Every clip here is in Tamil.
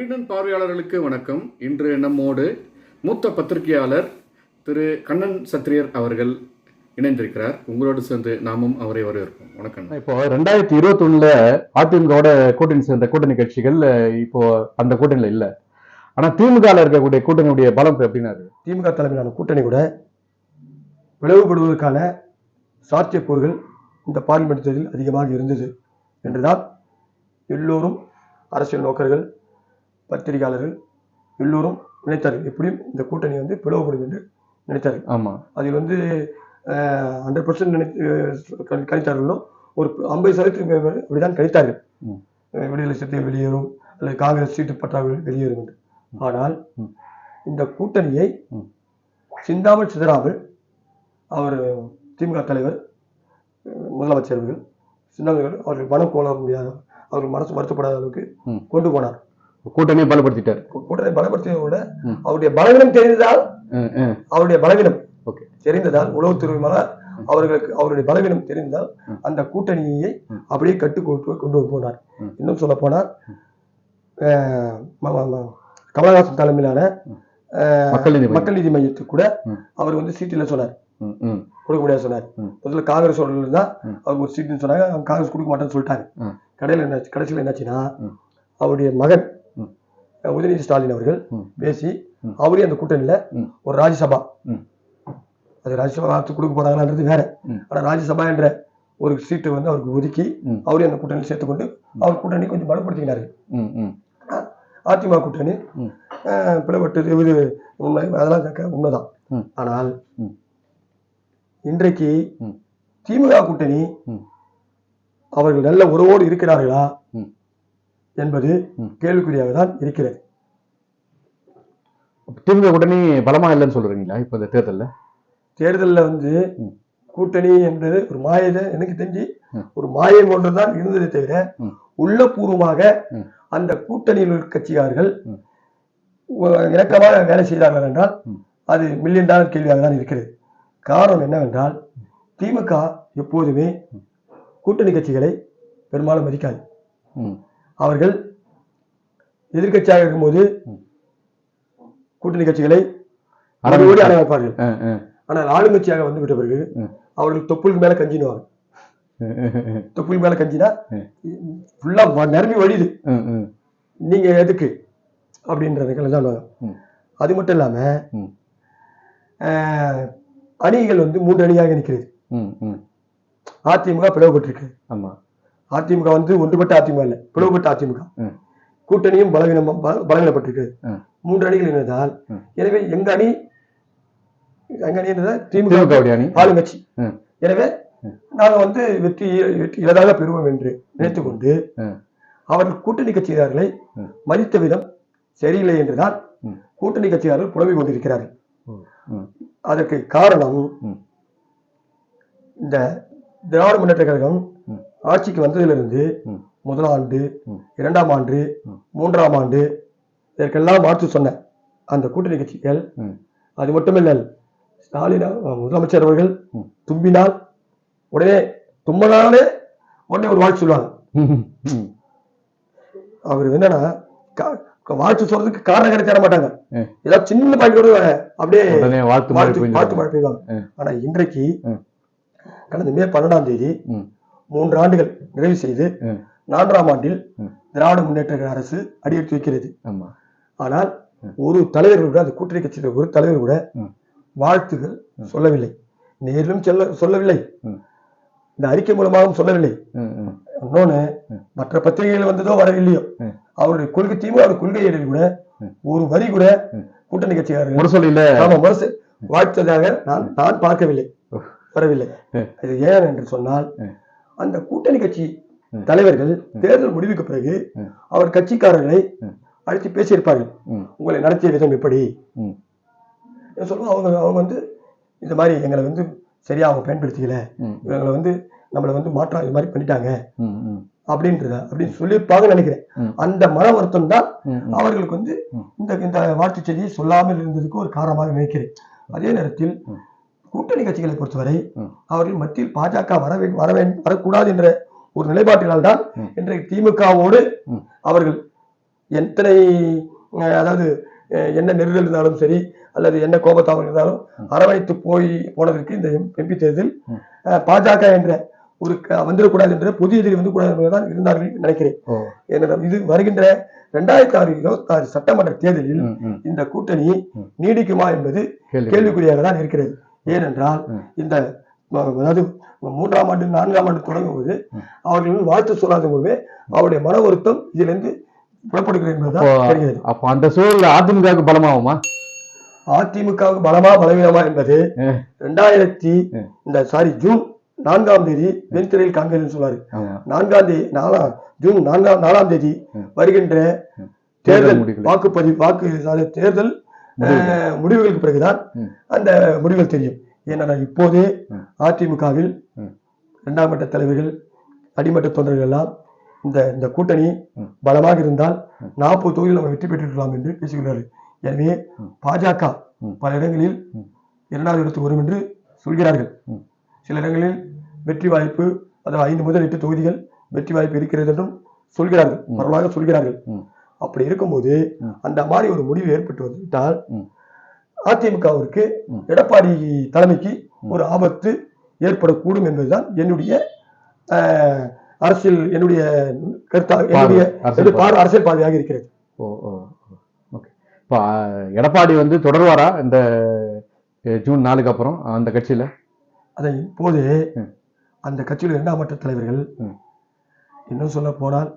நல்லிணன் பார்வையாளர்களுக்கு வணக்கம். இன்று நம்மோடு மூத்த பத்திரிகையாளர் திரு கண்ணன் சத்திரியர் அவர்கள் இணைந்திருக்கிறார். உங்களோடு சேர்ந்து நாமும் அவரை வரவேற்போம் வணக்கம். இப்போ ரெண்டாயிரத்தி இருபத்தி ஒண்ணுல அதிமுகவோட கூட்டணி சேர்ந்த கூட்டணி கட்சிகள் இப்போ அந்த கூட்டணியில இல்ல. ஆனா திமுக இருக்கக்கூடிய கூட்டணியுடைய பலம் எப்படின்னா திமுக தலைமையிலான கூட்டணி கூட பிளவுபடுவதற்கான சாத்தியக்கூறுகள் இந்த பார்லிமெண்ட் தேர்தலில் அதிகமாக இருந்தது என்றுதான் எல்லோரும் அரசியல் நோக்கர்கள் பத்திரிகையாளர்கள் எல்லோரும் நினைத்தார்கள். எப்படியும் இந்த கூட்டணி வந்து பிளவுபடும் என்று நினைத்தார்கள். ஆமா. அதில் வந்து ஹண்ட்ரட் பர்சன்ட் நினைத்து கணித்தார்களோ ஒரு ஐம்பது சதவீதத்துக்கு மேல் அப்படிதான் கணித்தார்கள். விடுதலை சிறுத்தைகள் வெளியேறும் அல்லது காங்கிரஸ் சீட்டு பற்றாக்குறை வெளியேறும் என்று. ஆனால். இந்த கூட்டணியை. சிந்தாமல் சிதறாமல் அவர் திமுக தலைவர் முதலமைச்சர் அவர்கள் சிந்தாமல் அவர்கள் மனம் கோல முடியாத அவர்கள் மனசு வருத்தப்படாத அளவுக்கு. கொண்டு போனார். கூட்டணியை பலப்படுத்திட்டாரு கூட்டணி பலப்படுத்தியதை விட. அவருடைய பலவீனம் தெரிந்ததால் அஹ், அவருடைய பலவீனம் ஓகே தெரிந்ததால் உளவுத்துறை மேல அவர்களுக்கு அவருடைய பலவீனம் தெரிந்தால். அந்த கூட்டணியை. அப்படியே கட்டு கொண்டு போனார். இன்னும் சொல்ல போனால் கமலஹாசன் தலைமையிலான மக்கள் நீதி மையத்துக்கு கூட. அவர் வந்து சீட்டில் சொன்னார் கொடுக்க முடியாது சொன்னார். முதல்ல காங்கிரஸ் தான் ம். அவருக்கு ஒரு சீட்டுன்னு சொன்னாங்க அவங்க காங்கிரஸ் கொடுக்க மாட்டேன்னு சொல்லிட்டாங்க. கடையில் என்ன கடைசியில் என்னாச்சுன்னா. அவருடைய மகன் உதயநிதி ஸ்டாலின் அவர்கள். பேசி. அவரே அந்த கூட்டணியில. ஒரு ராஜ்யசபா. அது ராஜ்யசபா கொடுக்க போறாங்கன்றது வேற ம். ஆனா ராஜ்யசபா என்ற ஒரு சீட்டை வந்து அவருக்கு ஒதுக்கி. அவரே அந்த கூட்டணியில் சேர்த்துக்கொண்டு அவர் கூட்டணி கொஞ்சம் பலப்படுத்தினாரு அதிமுக கூட்டணி பிளவுபட்டது இது உண்மை அதெல்லாம் கேட்க உண்மைதான். ஆனால். இன்றைக்கு. திமுக கூட்டணி. அவர்கள் நல்ல உறவோடு இருக்கிறார்களா. என்பது. கேள்விக்குறியாக தான் இருக்கிறது திமுக கூட்டணி பலமா இல்லைன்னு சொல்றீங்களா இப்ப இந்த தேர்தல்ல தேர்தலில் வந்து. கூட்டணி என்பது ஒரு மாயதை எனக்கு தெரிஞ்சு. ஒரு மாயம் ஒன்றுதான் இருந்ததே தவிர. உள்ளபூர்வமாக. அந்த கூட்டணியில் கட்சிக்காரர்கள் இணக்கமாக வேலை செய்தார்கள் என்றால். அது மில்லியன் டாலர் கேள்வியாக தான் இருக்கிறது காரணம் என்னவென்றால் திமுக எப்போதுமே கூட்டணி கட்சிகளை பெரும்பாலும் மதிக்காது அவர்கள் எதிர்க்கட்சியாக இருக்கும்போது. கூட்டணி கட்சிகளை. ஓடி ஆட வைப்பார்கள் ஆனால் ஆளுங்கட்சியாக வந்து விட்ட பிறகு. அவர்கள் தொப்புளுக்கு மேல கஞ்சினுவாங்க தொப்புளுக்கு மேல கஞ்சினா. ஃபுல்லா நிரம்பி வழியுது நீங்க எதுக்கு அப்படின்ற நிலையில தான் வருவாங்க. ம். அது மட்டும் இல்லாம அணிகள் வந்து மூன்று அணியாக நிற்கிறது அதிமுக பிளவுபட்டிருக்கு ஆமா அதிமுக வந்து ஒன்றுபட்ட அதிமுக இல்ல பிளவுபட்ட அதிமுக. கூட்டணியும் பலவீனம் பல- பலவீனப்பட்டிருக்கு. மூன்று அணிகள் இருந்ததால் ம். எனவே எங்க அணி எங்க அணி இருந்ததா திமுக ஆளுங்கட்சி. எனவே. நாங்க வந்து வெற்றி வெற்றி இலதாக பெறுவோம் என்று நினைத்துக் கொண்டு. அவர்கள் கூட்டணி கட்சியாளர்களை. மதித்த விதம் சரியில்லை என்றுதான். கூட்டணி கட்சியாளர்கள் புலம்பிக் கொண்டிருக்கிறார்கள் அதற்கு காரணம். இந்த திராவிட முன்னேற்ற கழகம். ஆட்சிக்கு வந்ததிலிருந்து. முதல் ஆண்டு. இரண்டாம் ஆண்டு. மூன்றாம் ஆண்டு இதற்கெல்லாம் மாற்று சொன்ன அந்த கூட்டணி கட்சிகள். அது மட்டுமில்லை ஸ்டாலின் முதலமைச்சர் அவர்கள். தும்பினால் உடனே தும்மனாலே உடனே ஒரு வாழ்த்து சொல்லுவாங்க அவர் என்னன்னா வாழ்த்து சொல்றதுக்கு காரணம் கிடைக்க மாட்டாங்க. ஏதாவது சின்ன பாக்கெட் அப்படியே வாழ்த்து. மழை பெய்வாங்க. ஆனா இன்றைக்கு. கடந்த மே பன்னெண்டாம் தேதி. மூன்று ஆண்டுகள் நிறைவு செய்து. நான்காம் ஆண்டில். திராவிட முன்னேற்ற அரசு அடியெடுத்து வைக்கிறது ஆனால். ஒரு தலைவர் கூட அந்த கூட்டணி கட்சியில் ஒரு தலைவர் கூட. வாழ்த்துகள். சொல்லவில்லை நேரிலும் சொல்ல சொல்லவில்லை. இந்த அறிக்கை மூலமாகவும் சொல்லவில்லை இன்னொன்னு. மற்ற பத்திரிகைகள் வந்ததோ வரவில்லையோ. அவருடைய கொள்கை திமுக கொள்கைகளில் கூட. ஒரு வரி கூட. கூட்டணி கட்சிக்காரர்கள் முரசொலியில ஆமா மனசு வாழ்த்ததாக நான் நான் பார்க்கவில்லை. வரவில்லை. இது ஏன் என்று சொன்னால். அந்த கூட்டணி கட்சி. தலைவர்கள் தேர்தல் முடிவுக்கு பிறகு. அவர் கட்சிக்காரர்களை. அழைத்து பேசியிருப்பார்கள். உங்களை நடத்திய விதம் எப்படி. சொல்லுவோம் அவங்க அவங்க வந்து இந்த மாதிரி எங்களை வந்து சரியா அவங்க பயன்படுத்திக்கல இவங்களை வந்து நம்மளை வந்து மாற்றம் இது மாதிரி பண்ணிட்டாங்க அப்படின்றத அப்படின்னு சொல்லியிருப்பாங்கன்னு நினைக்கிறேன். அந்த மன வருத்தம் தான். அவர்களுக்கு வந்து. இந்த இந்த வாழ்த்துச் செய்தியை சொல்லாமல் இருந்ததுக்கு ஒரு காரணமாக நினைக்கிறேன் அதே நேரத்தில். கூட்டணி கட்சிகளை பொறுத்தவரை. அவர்கள் மத்தியில் பாஜக வர வே- வர வரக்கூடாது என்ற ஒரு நிலைப்பாட்டினால் தான். இன்றைக்கு திமுகவோடு. அவர்கள் எத்தனை அதாவது என்ன நெருடல் இருந்தாலும் சரி அல்லது என்ன கோபத்தாமல் இருந்தாலும் அரவணைத்து போய் போனதற்கு இந்த எம்பி தேர்தல் பாஜக என்ற ஒரு வந்துடக்கூடாது என்ற புதிய எதிரி வந்துக்கூடாது என்பதுதான் இருந்தார்கள் நினைக்கிறேன் ஏனென்றால் இது வருகின்ற ரெண்டாயிரத்தி ஆறு இருபத்தி ஆறு சட்டமன்ற தேர்தலில். இந்த கூட்டணி. நீடிக்குமா என்பது கேள்வி கேள்விக்குறியாக தான் இருக்கிறது ஏனென்றால். இந்த அதாவது மூன்றாம் ஆண்டு நான்காம் ஆண்டு தொடங்கும் போது. அவர்கள் வாழ்த்து சொல்லாத போது அவருடைய மன வருத்தம் இதிலிருந்து புறப்படுகிறது அப்போ- அந்த சூழல் அதிமுகவுக்கு பலமாகுமா அதிமுகவுக்கு பலமா பலவீனமா என்பது. ரெண்டாயிரத்தி. இந்த சாரி ஜூன் நான்காம் தேதி வெண்திரையில் காண்கிறேன் சொல்வாரு ஆமா நான்காம் தேதி நாலாம் ஜூன் நான்காம் நாலாம் தேதி. வருகின்ற. தேர்தல். வாக்குப்பதிவு வாக்கு தேர்தல் முடிவுகளுக்கு பிறகுதான். அந்த முடிவுகள் தெரியும் ஏன்னா இப்போதே. அதிமுகவில். இரண்டாம் மட்ட தலைவர்கள் அடிமட்ட தொண்டர்கள் எல்லாம் இந்த இந்த கூட்டணி. பலமாக இருந்தால். நாற்பது தொகுதியில் நம்ம வெற்றி பெற்றிருக்கலாம் என்று பேசுகிறார்கள் எனவே. பாஜக. பல இடங்களில். இரண்டாவது இடத்துக்கு வரும் என்று சொல்கிறார்கள். சில இடங்களில் வெற்றி வாய்ப்பு அதாவது ஐந்து முதல் எட்டு தொகுதிகள் வெற்றி வாய்ப்பு இருக்கிறது என்றும் சொல்கிறார்கள். பரவலாக சொல்கிறார்கள். அப்படி இருக்கும்போது. அந்த மாதிரி ஒரு முடிவு ஏற்பட்டு வந்துவிட்டால். அதிமுகவிற்கு. எடப்பாடி தலைமைக்கு. ஒரு ஆபத்து ஏற்படக்கூடும் என்பதுதான் என்னுடைய அரசியல் என்னுடைய கருத்தாக என்னுடைய அரசியல் பார்வையாக இருக்கிறது ஓ ஓ ஓகே இப்போ எடப்பாடி வந்து தொடர்வாரா இந்த ஜூன் நாலுக்கு அப்புறம் அந்த கட்சியில அதை இப்போது. அந்த கட்சியில் இரண்டாம் மட்ட தலைவர்கள். இன்னும் சொல்ல போனால்.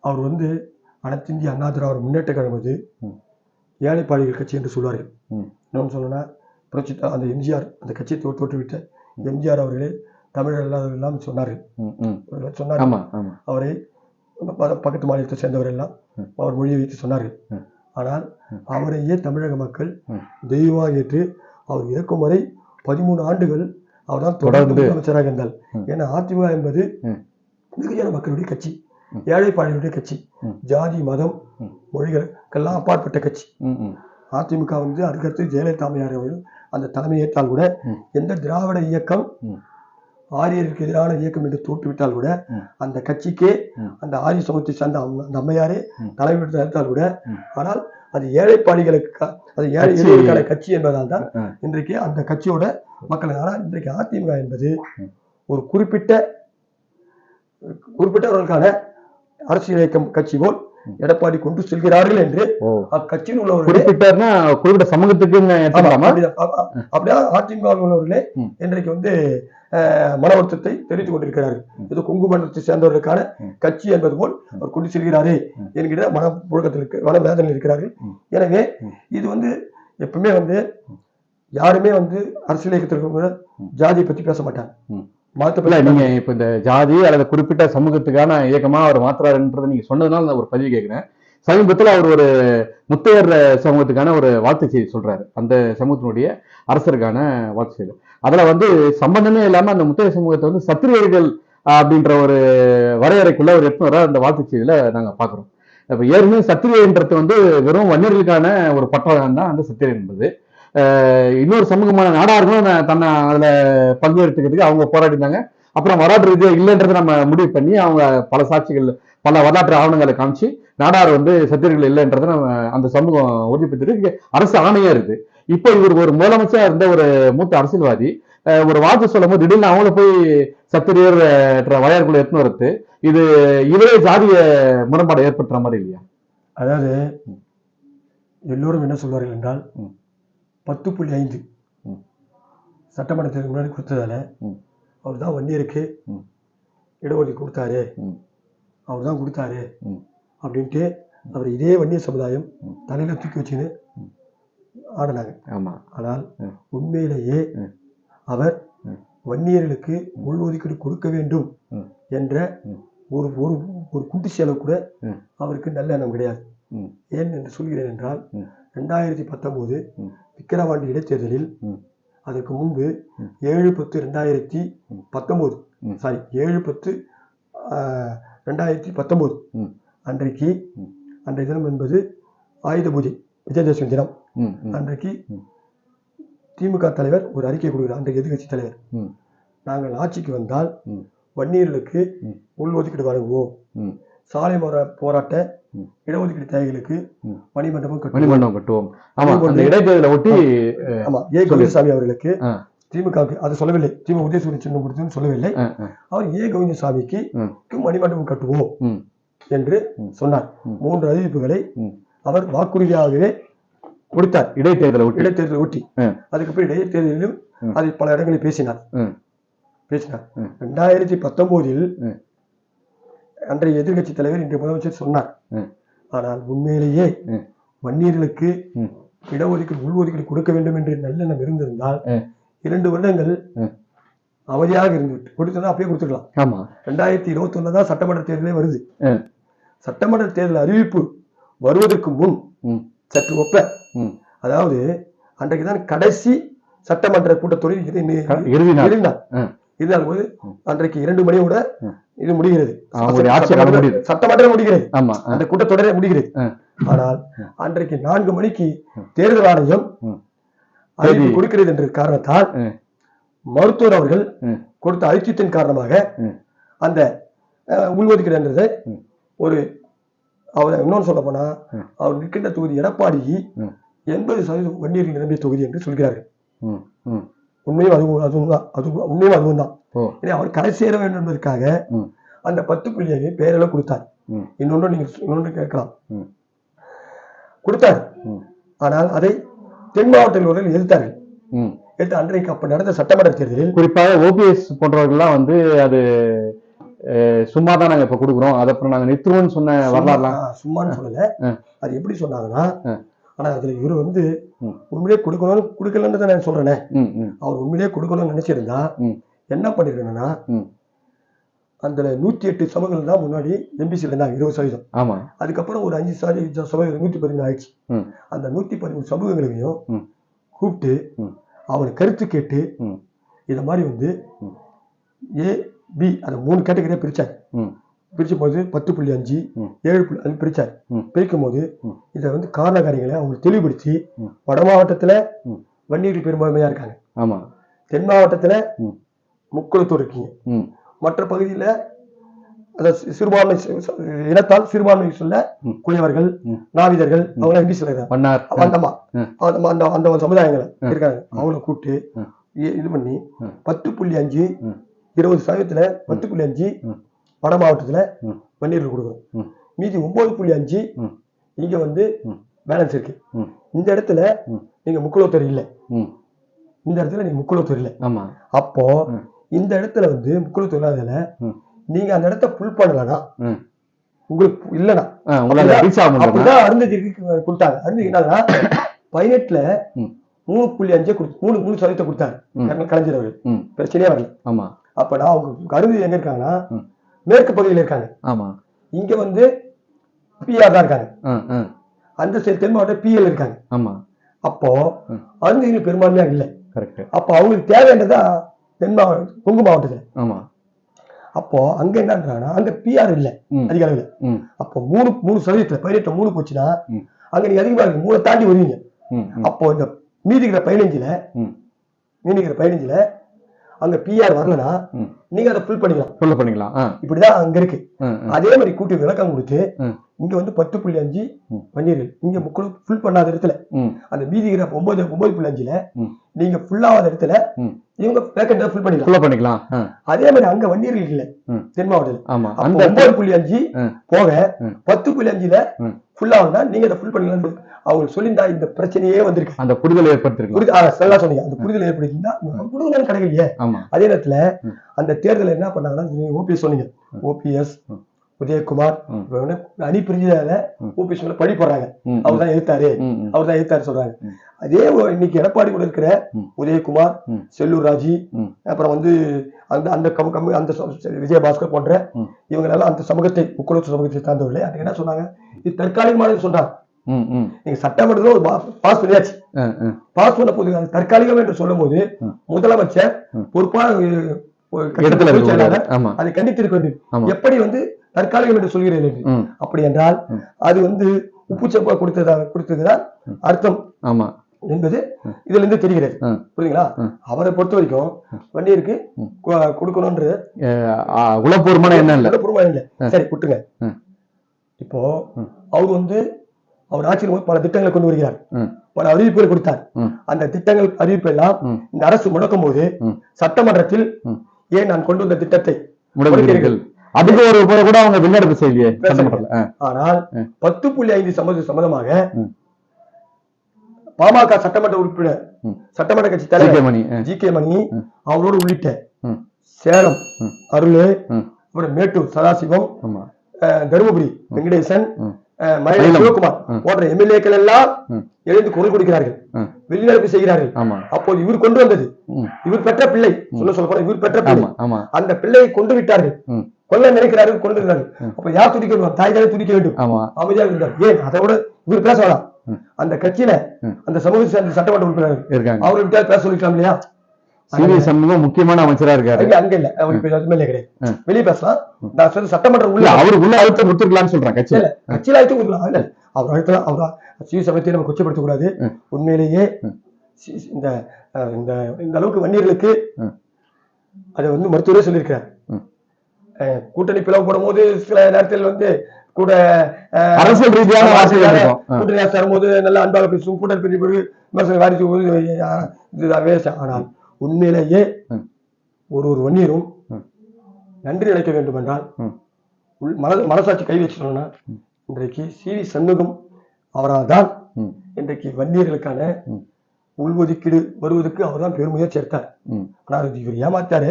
அவர் வந்து அனைத்து இந்திய அண்ணா திராவிட முன்னேற்ற கழகம் அது ம். ஏழைப்பாடிகள் கட்சி என்று சொல்வார்கள். இன்னும் சொல்லணும்னா புரட்சி அந்த எம்ஜிஆர் அந்த கட்சியை தோ- தோற்றுவிட்ட எம்ஜிஆர் அவர்களே தமிழர் அல்லாதவர்கள் எல்லாம் சொன்னார்கள் ஆமா அவரை பக்கத்து மாநிலத்தை சேர்ந்தவர் எல்லாம். அவர் மொழியை வைத்து சொன்னார்கள். ஆனால். அவரையே தமிழக மக்கள். தெய்வமாக ஏற்று அவர் இறக்கும் வரை பதிமூணு ஆண்டுகள் அவர் தான் தொடர்ந்து. முதலமைச்சராக இருந்தார் ம். ஏன்னா அதிமுக என்பது. வெகுஜன மக்களுடைய கட்சி ஏழைப்பாளையுடைய கட்சி. ஜாதி மதம். மொழிகளுக்கெல்லாம் அப்பாற்பட்ட கட்சி அதிமுக வந்து அதுக்கடுத்து ஜெயலலிதா அம்மையார் அவர்கள் அந்த தலைமை ஏற்றால் கூட. எந்த திராவிட இயக்கம். ஆரியருக்கு எதிரான இயக்கம் என்று தோற்றுவிட்டால் கூட. அந்த கட்சிக்கே. அந்த ஆரிய சமூகத்தை சார்ந்த அந்த அம்மையாரே. தலைமை ஏற்றால் கூட. ஆனால் அது ஏழைப்பாடிகளுக்கு அது ஏழை கட்சி. எளியவர்களுக்கான கட்சி என்பதால் தான். இன்றைக்கு அந்த கட்சியோட மக்கள் ஆனால் இன்றைக்கு அதிமுக என்பது. ஒரு குறிப்பிட்ட குறிப்பிட்டவர்களுக்கான அரசியல் இயக்கம் கட்சி போல். எடப்பாடி கொண்டு செல்கிறார்கள் என்று அக்கட்சியில் உள்ளவர்களே குறிப்பிட்டார்னா குறிப்பிட்ட அ- அப்படியா அதிமுக உள்ளவர்களே. இன்றைக்கு வந்து மன வருத்தத்தை தெரிவித்துக் கொண்டிருக்கிறார்கள். இது கொங்கு மண்டலத்தை சேர்ந்தவர்களுக்கான. கட்சி என்பது போல் அவர் கொண்டு செல்கிறாரே. என்கிற மன புழக்கத்தில் மன வேதனையில் இருக்கிறார்கள். எனவே. இது வந்து எப்பவுமே வந்து யாருமே வந்து அரசியல் ம். ஜாதியை பத்தி பேச மாட்டாங்க ம். மதத்தை இல்ல பத்தி நீங்க இப்ப இந்த ஜாதி அல்லது குறிப்பிட்ட சமூகத்துக்கான இயக்கமா அவர் மாத்துறாருன்றதை நீங்க சொன்னதுனால நான் ஒரு பதிவு கேட்கிறேன் சமீபத்துல அவர் ஒரு முத்தையர் சமூகத்துக்கான ஒரு வாழ்த்து செய்தி சொல்றாரு. அந்த சமூகத்தினுடைய அரசருக்கான வாழ்த்து செய்தி. அதுல வந்து சம்பந்தமே இல்லாம அந்த முத்தையர் சமூகத்தை வந்து சத்திரியர்கள் அப்படின்ற ஒரு வரையறைக்குள்ள ஒரு எடுத்து வர அந்த வாழ்த்து செய்தியில நாங்க பாக்குறோம். இப்ப ஏற்கனவே சத்திரியன்றது வந்து வெறும் வன்னியர்களுக்கான ஒரு பட்டகம் தான் அந்த சத்திரியன் என்பது. இன்னொரு சமூகமான நாடார்களும் ந- தன்னை அதுல பங்கெடுத்துக்கிறதுக்கு அவங்க போராடினாங்க அப்புறம் வரலாற்று ரீதியாக இல்லைன்றதை நம்ம முடிவு பண்ணி அவங்க பல சாட்சிகள் பல வரலாற்று ஆவணங்களை காமிச்சு நாடார் வந்து சத்திரியர்கள் இல்லைன்றதை நம்ம அந்த சமூகம் உறுதிப்படுத்திட்டு அரசு ஆணையா இருக்கு இப்போ இவர் ஒரு முதலமைச்சரா இருந்த ஒரு மூத்த அரசியல்வாதி ஒரு வார்த்தை சொல்லும் போது திடீர்னு அவங்கள போய் சத்திரியர் என்ற வரையறுக்குள்ள எடுத்துன்னு வரது. இது இவரே ஜாதிய முரண்பாடு ஏற்படுத்துற மாதிரி இல்லையா? அதாவது எல்லோரும் என்ன சொல்வார்கள் என்றால். பத்து புள்ளி ஐந்து. சட்டமன்ற முன்னாடி கொடுத்ததால. அவர் தான் வன்னியருக்கு. இடஒதுக்கீடு கொடுத்தாரு. அவர் தான் கொடுத்தாரு. அப்படின்ட்டு அவர் இதே வன்னியர் சமுதாயம். தலையில தூக்கி வச்சுன்னு. ஆடினாங்க ஆனால். உண்மையிலேயே. அவர். வன்னியர்களுக்கு உள்ஒதுக்கீடு கொடுக்க வேண்டும். என்ற. ஒரு ஒரு ஒரு குண்டு செலவு கூட. அவருக்கு நல்ல எண்ணம் கிடையாது. ஏன் என்று சொல்கிறேன் என்றால். ரெண்டாயிரத்தி பத்தொன்பது ம். விக்கிரவாண்டி இடைத்தேர்தலில். அதற்கு முன்பு. ஏழு பத்து ரெண்டாயிரத்தி ம். சாரி ஏழு பத்து ரெண்டாயிரத்தி பத்தொன்பது ம். அன்றைக்கு. அன்றைய தினம் என்பது ஆயுத பூஜை விஜயதசமி தினம் அன்றைக்கு. திமுக தலைவர் ஒரு அறிக்கை கொடுக்கிறார் அன்றைக்கு எதிர்க்கட்சி தலைவர். நாங்கள் ஆட்சிக்கு வந்தால். வன்னியர்களுக்கு ம். உள்ஒதுக்கீடு வழங்குவோம் ம். சாலை போரா- போராட்ட. இடஒதுக்கீடு தேவைகளுக்கு ம். மணிமண்டபம் கட்டுவோம் மணிமண்டபம் கட்டுவோம் ஆமா அதே போல- அந்த இடைத்தேர்தலை ஒட்டி ஆமா ஏ சொல்லு. கோவிந்தசாமி அவர்களுக்கு ஆ. திமுகவுக்கு அது சொல்லவில்லை திமுக உதயசூரிய சின்னம் கொடுத்ததுன்னு சொல்லவில்லை ஆ, ஆ, அவர் ஏ. மணிமண்டபம் கட்டுவோம். என்று. சொன்னார். மூன்று அறிவிப்புகளை. அவர் வாக்குறுதியாகவே கொடுத்தார் இடைத்தேர்தலை ஒட்டி இடைத்தேர்தலை ஒட்டி. அதுக்கப்புறம் இடைத்தேர்தலிலும். அதை பல இடங்களில் பேசினார். பேசினார். ரெண்டாயிரத்தி பத்தொன்பதில். அன்றைய எதிர்க்கட்சி தலைவர் இன்று முதலமைச்சர் சொன்னார். ஆனால் உண்மையிலேயே. வன்னியர்களுக்கு. இடஒதுக்கீடு உள்ஒதுக்கீடு கொடுக்க வேண்டும் என்று நல்லெண்ணம் இருந்திருந்தால். இரண்டு வருடங்கள். அவதியாக இருந்து கொடுத்ததா அப்பயே கொடுத்துக்கலாம் ஆமா ரெண்டாயிரத்தி இருபத்தி தான் சட்டமன்ற தேர்தலே வருது. சட்டமன்ற தேர்தல் அறிவிப்பு வருவதற்கு முன். சற்று ஒப்ப. அதாவது அன்றைக்கு தான் கடைசி சட்டமன்ற கூட்டத்தொடர் இது இன்னி- க- இறுதி நாள் போது ம். அன்றைக்கு இரண்டு மணியோட. இது முடிகிறது சட்டமன்ற- முடிகிறது ஆமா அந்த கூட்டத்தொடரே முடிகிறது. ஆனால். அன்றைக்கு நான்கு மணிக்கு. தேர்தல் ஆணையம். அறிவிப்பு. கொடுக்கிறது என்ற காரணத்தால். மருத்துவர் அவர்கள். கொடுத்த அழுத்தத்தின் காரணமாக. அந்த அஹ், உள்ஒதுக்கீடு என்றதை ம். ஒரு அவர் இன்னொன்று சொல்ல போனா. அவர் நிற்கின்ற தொகுதி எடப்பாடி. எண்பது சதவீதம் வன்னியர்கள் நிரம்பிய தொகுதி என்று சொல்கிறார்கள். உண்மையும் அதுவும் அதுவும் தான் அது உண்மையும் அதுவும் தான் அவர் கரை சேர வேண்டும் என்பதற்காக. அந்த பத்து புள்ளியை பேரெல்லாம் கொடுத்தார். இன்னொன்று நீங்க இன்னொன்று கேட்கலாம். கொடுத்தார். ஆனால் அதை தென் உள்ளவர்கள் எதிர்த்தார்கள். எடுத்து அன்றைக்கு அப்ப நடந்த சட்டமன்ற தேர்தலில் குறிப்பாக ஓபிஎஸ் போன்றவர்கள்லாம் வந்து அது சும்மா தான் நாங்க இப்ப கொடுக்குறோம் அதை அப்புறம் நாங்க நிறுத்துவோம்னு சொன்ன வரலாறுலாம் சும்மா- சும்மான்னு சொல்லல. அது எப்படி சொன்னாங்கன்னா. ஆனா அதுல இவர் வந்து ம். உண்மையிலே கொடுக்கணும்னு கொடுக்கலன்னு தான் நான் சொல்றேனே அவர் உண்மையிலே கொடுக்கணும்னு நினைச்சிருந்தா. என்ன பண்ணிருக்கணும்னா ம். அந்த நூத்தி எட்டு சபைகள் தான் முன்னாடி எம்பிசியில் இருந்தாங்க இருபது சதவீதம் ஆமா அதுக்கப்புறம் ஒரு அஞ்சு சதவீதம் சபைகள் நூத்தி பதிமூணு ஆயிடுச்சு. அந்த நூத்தி பதிமூணு சமூகங்களையும். கூப்பிட்டு ம். அவனை கருத்து கேட்டு. இத மாதிரி வந்து. ஏ பி அந்த மூணு கேட்டகரியா பிரிச்சார் ம். பிரிச்சும் போது பத்து புள்ளி அஞ்சு. ஏழு புள்ளி பிரிச்சார். பிரிக்கும் போது. இதை வந்து காரண காரியங்களை அவங்களுக்கு தெளிவுபடுத்தி. வட மாவட்டத்துல. வன்னியர்கள் பெரும்பான்மையா இருக்காங்க ஆமா தென் மாவட்டத்துல. முக்குளத்தூர் இருக்கீங்க. மற்ற பகுதியில அதாவது சிறுபான்மை இனத்தால் சிறுபான்மை சொல்ல. குயவர்கள். நாவிதர்கள் அவங்க எம்பி சொல்லுறாங்க அந்தமா. அந்த அந்த சமுதாயங்களை. இருக்காங்க அவங்கள கூப்பிட்டு இது பண்ணி. பத்து புள்ளி அஞ்சு. இருபது சதவீதத்துல பத்து புள்ளி அஞ்சு. வட மாவட்டத்துல ம். வன்னியர்கள் கொடுக்கணும் ம். மீதி ஒன்பது புள்ளி அஞ்சு. இங்க வந்து. பேலன்ஸ் இருக்கு. இந்த இடத்துல. நீங்க முக்குளத்தூர் இல்லை. இந்த இடத்துல நீங்க முக்குளத்தூர் இல்லை ஆமா அப்போ. இந்த இடத்துல வந்து முக்குளத்தூர் இல்லாததுல. நீங்க அந்த இடத்த ஃபுல் பண்ணலனா. உங்களுக்கு இல்லைனா அப்படிதான் அருந்ததிக்கு கொடுத்தாங்க அருந்ததி என்னன்னா பதினெட்டுல. மூணு புள்ளி அஞ்சு கொடுத்து மூணு மூணு சதவீதத்தை கொடுத்தாங்க. கலைஞர் அவர்கள். பிரச்சனையே வரல ஆமா அப்ப நான் அவங்க அருந்ததி எங்க இருக்காங்கன்னா. மேற்கு பகுதியில் இருக்காங்க. ஆமா. இங்க வந்து பிஆர் தான் இருக்காங்க. அந்த சைடு தென் மாவட்டம் பிஎல் இருக்காங்க. ஆமா. அப்போ. அருந்ததிகள் பெரும்பான்மையா இல்லை. கரெக்ட் அப்போ அவங்களுக்கு தேவையானதா தென் மாவட்டம் கொங்கு மாவட்டத்துல. ஆமா. அப்போ அங்க என்னன்றாங்கன்னா அங்க பிஆர் இல்ல. அதிக அளவில். அப்போ மூணு மூணு சதவீதத்துல பதினெட்டு மூணு போச்சுன்னா. அங்க நீங்க அதிகமா இருக்கு மூணை தாண்டி வருவீங்க. அப்போ இந்த மீதிக்கிற பதினஞ்சுல. மீதிக்கிற பதினஞ்சுல அங்க பிஆர் வரலனா ம். நீங்க அதை ஃபுல் பண்ணிக்கலாம் சொல்ல பண்ணிக்கலாம் இப்படிதான் அங்க இருக்கு. அதே மாதிரி கூட்டி விளக்கம் கொடுத்து. இங்க வந்து பத்து புள்ளி அஞ்சு ம். வன்னியர்கள் இங்க முக்களும் ஃபுல் பண்ணாத இடத்துல அந்த மீதிக்கிற ஒன்பது ஒன்பது புள்ளி அஞ்சுல. நீங்க ஃபுல் ஆகாத இடத்துல. இவங்க வேக்கண்ட் ஃபுல் பண்ணிக்கலாம் பண்ணிக்கலாம் அதே மாதிரி அங்க வன்னியர்கள் இல்ல. தென் மாவட்டத்தில் ஆமா அந்த ஒன்பது புள்ளி அஞ்சு. போக. பத்து புள்ளி அஞ்சுல ம். ஃபுல் ஆகுனா நீங்க அதை ஃபுல் பண்ணிக்கலாம் அவங்க சொல்லியிருந்தா இந்த பிரச்சனையே வந்திருக்கு அந்த புரிதல் நல்லா சொன்னீங்க அந்த புரிதல் ஏற்படுத்திருந்தா புரிதல் கிடைக்கலையே அதே நேரத்துல. அந்த தேர்தல் என்ன பண்ணாங்கன்னா ஓபிஎஸ் சொன்னீங்க. ஓபிஎஸ். உதயகுமார் அணி பிரிஞ்சதால. ஓபிஎஸ் மேல பழி போடுறாங்க ம், அவர் தான் எதிர்த்தாரு அவர் தான் எதிர்த்தாரு சொல்றாங்க. அதே இன்னைக்கு எடப்பாடி கூட இருக்கிற. உதயகுமார். செல்லூர் ராஜி. அப்புறம் வந்து அந்த அந்த கம் கம் அந்த விஜயபாஸ்கர் போன்ற ம். இவங்க எல்லாம் அந்த சமூகத்தை முக்குளத்து சமூகத்தை சார்ந்தவர்களே அதுக்கு என்ன சொன்னாங்க இது தற்காலிகமானது சொன்னாங்க நீங்க சட்டமன்றத்தில் பாஸ் பண்ணியாச்சு பாஸ் பண்ண போது தற்காலிகம் என்று சொல்லும் போது. முதலமைச்சர். பொறுப்பான இடத்துல அதை கண்டித்திருக்க வேண்டும். எப்படி வந்து தற்காலிகம் என்று. ம், அப்படி என்றால். அது வந்து உப்புச்சப்பா கொடுத்ததா கொடுத்ததுதான். அர்த்தம் ஆமா என்பது. இதுல இருந்து தெரிகிறது. புரியுதுங்களா. அவரை பொறுத்த வரைக்கும் வண்டியிற்கு ம். கொடுக்கணும்ன்ற உளப்பூர்வமான எண்ணம் இல்ல பூர்வம் இல்ல. சரி விட்டுருங்க. இப்போ. அவர் வந்து அவர் ஆட்சியில் பல திட்டங்களை கொண்டு வருகிறார். பல அறிவிப்புகள் கொடுத்தார். அந்த திட்டங்கள் அறிவிப்பு எல்லாம். இந்த அரசு முடக்கும் போது. சட்டமன்றத்தில். ஏன் நான் கொண்டு வந்த திட்டத்தை முடங்குகிறீர்கள் அதுக்கு ஒரு முறை கூட அவங்க வெளிநடப்பு செய்யலையே ஆனால். பத்து புள்ளி ஐந்து சம்மத சம்மதமாக. பாமக சட்டமன்ற உறுப்பினர். சட்டமன்ற கட்சி தலைவர் ஜி கே மணி. அவரோடு உள்ளிட்ட. சேலம். அருள். அப்புறம் மேட்டூர் சதாசிவம் தருமபுரி வெங்கடேசன் மயிலை. சிவகுமார். போன்ற எம்எல்ஏக்கள் எல்லாம். எழுந்து குரல் கொடுக்கிறார்கள். வெளிநடப்பு செய்கிறார்கள் அப்போது இவர் கொண்டு வந்தது. இவர் பெற்ற பிள்ளை சொல்ல சொல்ல இவர் பெற்ற பிள்ளை அந்த பிள்ளையை கொண்டு விட்டார்கள். கொல்ல நினைக்கிறார்கள் ம். அப்ப யார் துடிக்க வேண்டும்? தாய் தானே துடிக்க வேண்டும். அமைதியாக இருந்தார் ஏன்? அதோட இவர் பேச வேணாம். அந்த கட்சியில. அந்த சமூக சேர்ந்த சட்டமன்ற உறுப்பினர்கள். இருக்காங்க. அவரை விட்டா பேச சொல்லிக்கலாம் இல்லையா? சி வி சண்முகம் முக்கியமான அமைச்சரா இருக்காரு. அங்க இல்ல. எதுவுமே கிடையாது. வெளியே பேசலாம். நான் சொல்ற சட்டமன்ற உள்ள அவரு உள்ள அழுத்தம் கொடுத்துருக்கலாம்னு சொல்றேன் கட்சியில. கட்சியில அழைத்து கொடுக்கலாம். இல்ல அவர் அழுத்தலாம் அவர் சிவி சமயத்தை நம்ம கொச்சப்படுத்த கூடாது. உண்மையிலேயே இந்த இந்த அளவுக்கு வன்னியர்களுக்கு. அதை வந்து மருத்துவரே சொல்லியிருக்கிறார். கூட்டணி பிளவு போடும்போது சில நேரத்தில் வந்து கூட அரசியல் ரீதியான. கூட்டணி அரசு வரும்போது நல்லா அன்பாக பேசும் கூட்டணி பிரிவு விமர்சனம் வாரிசு போது, ச- ஆனால் உண்மையிலேயே. ஒரு ஒரு வன்னியரும். நன்றி நினைக்க வேண்டும் என்றால் மன மனசாட்சி கை வச்சு சொல்லணும்னா இன்றைக்கு சி வி சண்முகம் அவரால் தான். இன்றைக்கு வன்னியர்களுக்கான. உள்ஒதுக்கீடு வருவதற்கு அவர் தான் பெருமுயற்சி எடுத்தார் ம். ஆனால் இவர் ஏமாத்தாரு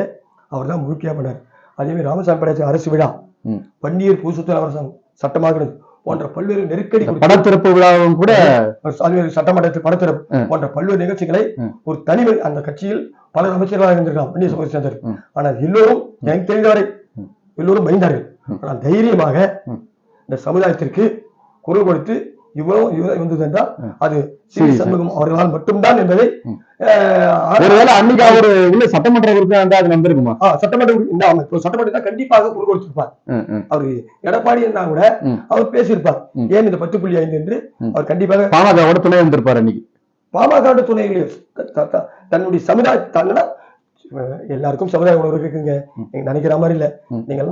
அவர் தான் முழுக்கியா பண்ணார் அதே மாதிரி ராமசாமி படைச்ச அரசு விழா ம். வன்னியர் பூசுத்தல் அவரசம் சட்டமாகிறது போன்ற பல்வேறு நெருக்கடி படத்திறப்பு விழாவும் கூட சட்டமன்றத்தில் படத்திறப்பு. போன்ற பல்வேறு நிகழ்ச்சிகளை. ஒரு தனிமை அந்த கட்சியில் பல அமைச்சர்களாக இருந்திருக்கலாம் வன்னிய சமூகத்தை சேர்ந்தவர். ஆனால் எல்லோரும் எனக்கு தெரிந்தவரை. எல்லோரும் பயந்தார்கள். ஆனால் தைரியமாக. இந்த சமுதாயத்திற்கு குரல் கொடுத்து இவ்வளவு வந்தது என்றால். அது சி சண்முகம் அவர்களால் மட்டும்தான் என்பதை ஒருவேளை அன்னைக்கு அவர் உள்ள சட்டமன்ற உறுப்பினர் இருந்தா அது நம்பிருக்குமா சட்டமன்ற உறுப்பி- இந்த ஆமா, இப்போ சட்டமன்றத்தில் தான் கண்டிப்பாக குரல் கொடுத்திருப்பார். அவர் எடப்பாடி இருந்தா கூட. அவர் பேசியிருப்பார். ஏன் இந்த பத்து புள்ளி ஐந்து என்று. அவர் கண்டிப்பாக பாமகவோட துணை வந்திருப்பாரு அன்னைக்கு பாமக துணையிலே த- த- த- தன்னுடைய சமுதாய தன்னா எல்லாருக்கும் சமுதாய உணர்வு இருக்குங்க. நீங்க நினைக்கிற மாதிரி இல்ல. நீங்க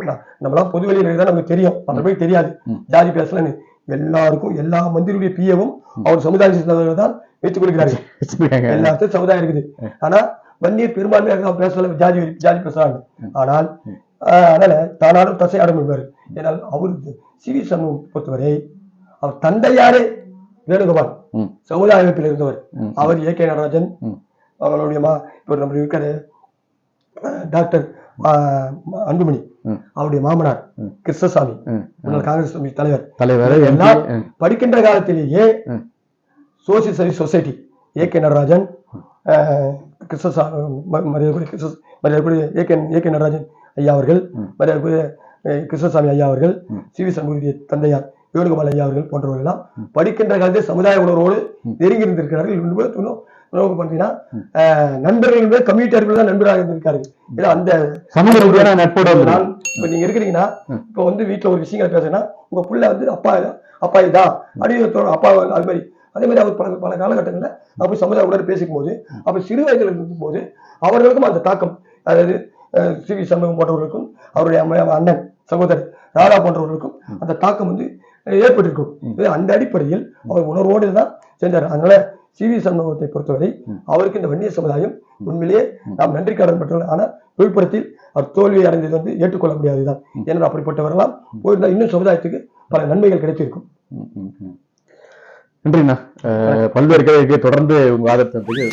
நம்மளாம் பொது வெளியில தான் நமக்கு தெரியும் மற்ற பேருக்கு தெரியாது. ஜாதி பேசலன்னு எல்லாருக்கும் எல்லா மந்திரியுடைய பிஏவும் அவர் சமுதாய சேர்ந்தவர்கள் தான் வைத்துக் கொடுக்கிறார்கள். எல்லாத்துக்கும் சமுதாயம் இருக்குது. ஆனா வன்னியர் பெரும்பான்மையாக பேசல ஜாதி ஜாதி பேசுறாங்க. ஆனால் அதனால தானாலும் தசை ஆடும் என்பார் ஏனால் அவர் சி வி சண்முகம் பொறுத்தவரை அவர் தந்தையாரே வேணுகோபால். சமுதாய அமைப்பில் இருந்தவர். அவர் ஏ கே நடராஜன். அவர்களுடைய இவர் நம்ம இருக்கிற டாக்டர் அன்புமணி. அவருடைய மாமனார். கிருஷ்ணசாமி. காங்கிரஸ் தலைவர். தலைவர் எல்லாம் படிக்கின்ற காலத்திலேயே. Social service society. A. K. Natarajan அஹ், கிருஷ்ணசாமி ம- மரியாதைக்குரிய கிருஷ்ண மரியாதைக்குரிய A. K. A. K. Natarajan ஐயா அவர்கள். மரியாதைக்குரிய கிருஷ்ணசாமி ஐயா அவர்கள். சி. வி. சண்முகத்திய தந்தையார் வேணுகோபால் ஐயா அவர்கள் போன்றவர்கள் எல்லாம். படிக்கின்ற காலத்தில் சமுதாய உணர்வோடு. நெருங்கி இருந்திருக்கிறார்கள் இன்னும் இன்னும் பார்த்தீங்கன்னா நண்பர்கள் விட தான் நண்பராக இருந்திருக்கார்கள் ஏன்னா அந்த சமூக நட்போட நான். இப்ப நீங்க இருக்கிறீங்கன்னா. இப்ப வந்து வீட்டுல ஒரு விஷயங்களை பேசுனா உங்க புள்ள வந்து அப்பா அப்பா இதான் அப்படின்னு அப்பா அது மாதிரி. அதே மாதிரி அவர் பல பல காலகட்டங்களில் அப்படி சமுதாய உடனே பேசிக்கும் போது அப்ப சிறு வயதில் இருக்கும்போது அவர்களுக்கும் அந்த தாக்கம் அதாவது சி வி சண்முகம் போன்றவர்களுக்கும் அவருடைய அண்ணன் சகோதரர் ராதா போன்றவர்களுக்கும் அந்த தாக்கம் வந்து ஏற்பட்டிருக்கும். இது அந்த அடிப்படையில் அவர் உணர்வோடு தான் செஞ்சார் அதனால சி வி சண்முகத்தை பொறுத்தவரை. அவருக்கு இந்த வன்னிய சமுதாயம் உண்மையிலேயே. நாம் நன்றி கடன் பெற்றவர்கள் ஆனால் விழுப்புரத்தில் அவர் தோல்வி அடைந்தது வந்து ஏற்றுக்கொள்ள முடியாதுதான். ஏன்னா அப்படிப்பட்டவரெல்லாம் போயிருந்தா இன்னும் சமுதாயத்துக்கு பல நன்மைகள் கிடைத்திருக்கும். நன்றிண்ணா பல்வேறு கேள்விக்கு தொடர்ந்து உங்க ஆதரவு நன்றி.